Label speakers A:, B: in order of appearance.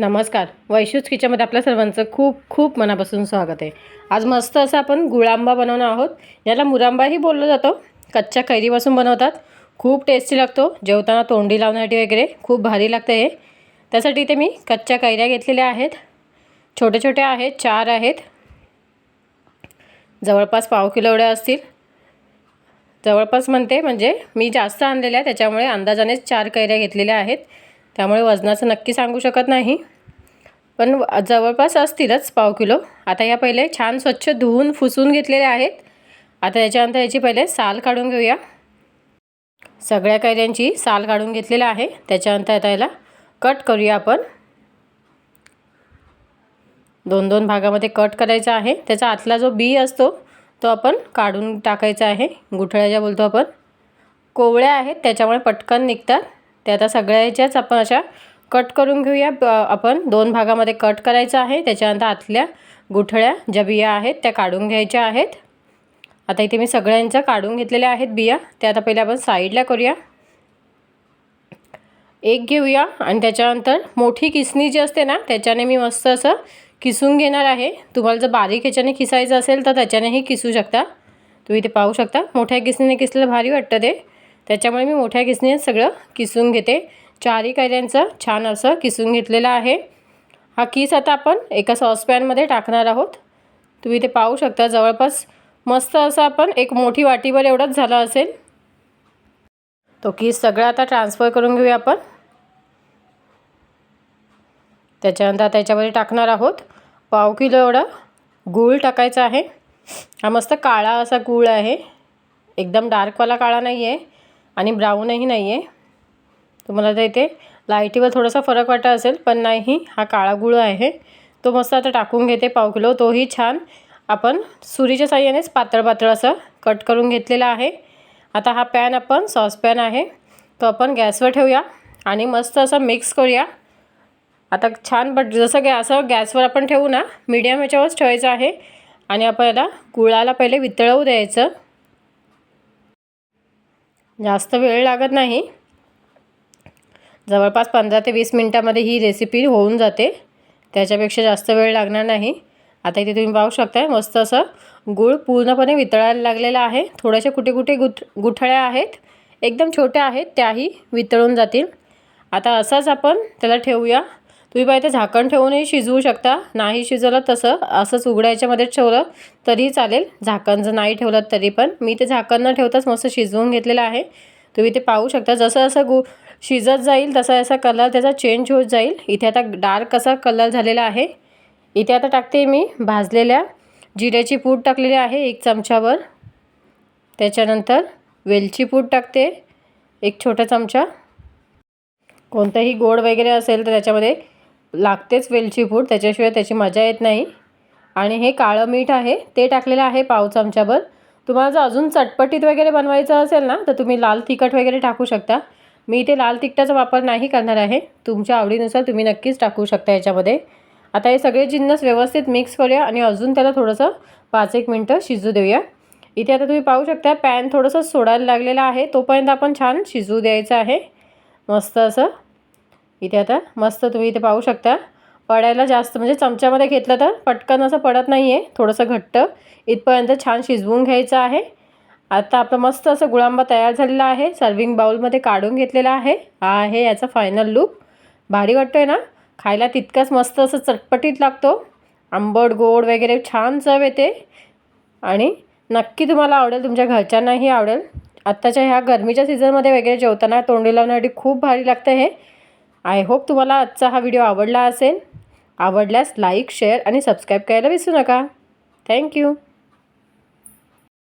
A: नमस्कार. वैशूज किचनमध्ये आपल्या सर्वांचं खूप खूप मनापासून स्वागत आहे. आज मस्त असं आपण गुळांबा बनवणार आहोत. याला मुरांबाही बोललं जातो. कच्च्या कैरीपासून बनवतात. खूप टेस्टी लागतो. जेवताना तोंडी लावण्यासाठी वगैरे खूप भारी लागतं हे. त्यासाठी इथे मी कच्च्या कैऱ्या घेतलेल्या आहेत. छोट्या छोट्या आहेत. चार आहेत. जवळपास पाव किलो एवढ्या असतील. जवळपास म्हणते म्हणजे मी जास्त आणलेल्या आहे त्याच्यामुळे अंदाजानेच चार कैऱ्या घेतलेल्या आहेत. त्यामुळे वजनाचं नक्की सांगू शकत नाही. पण जवळपास असतीलच पाव किलो. आता या पहिले छान स्वच्छ धुवून फुसून घेतलेले आहेत. आता याच्यानंतर याची पहिले साल काढून घेऊया. सगळ्या कैऱ्यांची साल काढून घेतलेलं आहे. त्याच्यानंतर आता याला कट करूया आपण. दोन दोन भागामध्ये कट करायचा आहे. त्याचा आतला जो बी असतो तो आपण काढून टाकायचा आहे. गुठळ्या ज्या बोलतो आपण कोवळ्या आहेत. त्याच्यामुळे पटकन निघतात. त्या आता सगळ्याच्याच आपण अशा कट करून घेऊया. ब- आपण दोन भागामध्ये कट करायचं आहे. त्याच्यानंतर आतल्या गुठळ्या ज्या बिया आहेत त्या काढून घ्यायच्या आहेत. आता इथे मी सगळ्यांच्या काढून घेतलेल्या आहेत बिया. त्या आता पहिले आपण साईडला करूया. एक घेऊया आणि त्याच्यानंतर मोठी किसणी जी असते ना त्याच्याने मी मस्त असं किसून घेणार आहे. तुम्हाला जर बारीक ह्याच्याने किसायचं असेल तर त्याच्यानेही किसू शकता. तुम्ही इथे पाहू शकता मोठ्या किसणीने किसलेलं भारी वाटतं ते. त्याच्यामुळे मी मोठ्या किसने सगळं किसून घेते. चारही कैऱ्यांचं छान असं किसून घेतलेलं आहे. हा किस आता आपण एका सॉसपॅनमध्ये टाकणार आहोत. तुम्ही ते पाहू शकता जवळपास मस्त असं आपण एक मोठी वाटीभर एवढंच झालं असेल. तो किस सगळा आता ट्रान्सफर करून घेऊया आपण. त्याच्यानंतर आता याच्यामध्ये टाकणार आहोत. पाव किलो एवढं गूळ टाकायचं आहे. हा मस्त काळा असा गूळ आहे. एकदम डार्कवाला काळा नाही आहे आणि ब्राऊनही नाही आहे तुम्हाला तर इथे लाईटीवर थोडासा फरक वाटत असेल पण नाही हा काळा गुळ आहे. तो मस्त आता टाकून घेते पाव किलो. तोही छान. आपण सुरीच्या साह्यानेच पातळ पातळ असं कट करून घेतलेला आहे. आता हा पॅन आपण सॉसपॅन आहे तो आपण गॅसवर ठेवूया आणि मस्त असं मिक्स करूया. आता छान बट जसं गॅ असं गॅसवर आपण ठेवू ना मीडियम ह्याच्यावरच ठेवायचं आहे. आणि आपण याला गुळाला पहिले वितळवू द्यायचं. जास्त वेळ लागत नाही. जवळपास पंधरा ते वीस मिनटामध्ये ही रेसिपी होऊन जाते. त्याच्यापेक्षा जास्त वेळ लागणार नाही. आता इथे तुम्ही पाहू शकताय मस्त असं गूळ पूर्णपणे वितळायला लागलेला आहे. थोड्याशा कुठे कुठे गुठ गुठळ्या आहेत. एकदम छोट्या आहेत त्याही वितळून जातील. आता असंच आपण त्याला ठेवूया. तुम्ही पाहिजे झाकण ठेवूनही शिजवू शकता. नाही शिजवलं तसं. असंच उघड्याच्यामध्ये ठेवलं तरीही चालेल. झाकण जर नाही ठेवलं तरी पण. मी ते झाकण न ठेवताच मस्त शिजवून घेतलेलं आहे. तुम्ही ते पाहू शकता. जसं जसं गु शिजत जाईल तसा असा कलर त्याचा चेंज होत जाईल. इथे आता डार्क असा कलर झालेला आहे. इथे आता टाकते मी भाजलेल्या जिऱ्याची पूड टाकलेली आहे एक चमच्यावर. त्याच्यानंतर वेलची पूड टाकते एक छोटा चमचा. कोणतंही गोड वगैरे असेल तर त्याच्यामध्ये लागतेच वेलची पूड त्याच्याशिवाय त्याची मजा येत नाही. आणि हे काळं मीठ आहे ते टाकलेलं आहे पाव चमच्याभर तुम्हाला जर अजून चटपटीत वगैरे बनवायचं असेल ना तर तुम्ही लाल तिखट वगैरे टाकू शकता. मी इथे लाल तिखटाचा वापर नाही करणार आहे. तुमच्या आवडीनुसार तुम्ही नक्कीच टाकू शकता याच्यामध्ये. आता हे सगळे जिन्नस व्यवस्थित मिक्स करूया आणि अजून त्याला थोडंसं पाच एक मिनटं शिजू देऊया. इथे आता तुम्ही पाहू शकता पॅन थोडंसं सोडायला लागलेला आहे तोपर्यंत आपण छान शिजू द्यायचं आहे. मस्त असं. इथे आता मस्त तुम्ही इथे पाहू शकता. पडायला जास्त म्हणजे चमच्यामध्ये घेतलं तर पटकन असं पडत नाही आहे थोडंसं घट्ट. इथपर्यंत छान शिजवून घ्यायचं आहे. आता आपलं मस्त असं गुळांबा तयार झालेला आहे. सर्विंग बाउलमध्ये काढून घेतलेला आहे. हा आहे याचा फायनल लुक भारी वाटतो आहे ना? खायला तितकाच मस्त असं चटपटीत लागतो. आंबट गोड वगैरे छान चव येते. आणि नक्की तुम्हाला आवडेल तुमच्या घरच्यांनाही आवडेल. आत्ताच्या ह्या गरमीच्या सीझनमध्ये वगैरे जेवताना तोंडी लावण्यासाठी खूप भारी लागतं हे. आय होप तुम्हाला आजचा हा व्हिडिओ आवडला असेल. आवडल्यास लाईक शेअर आणि सबस्क्राईब करायला विसरू नका. थँक्यू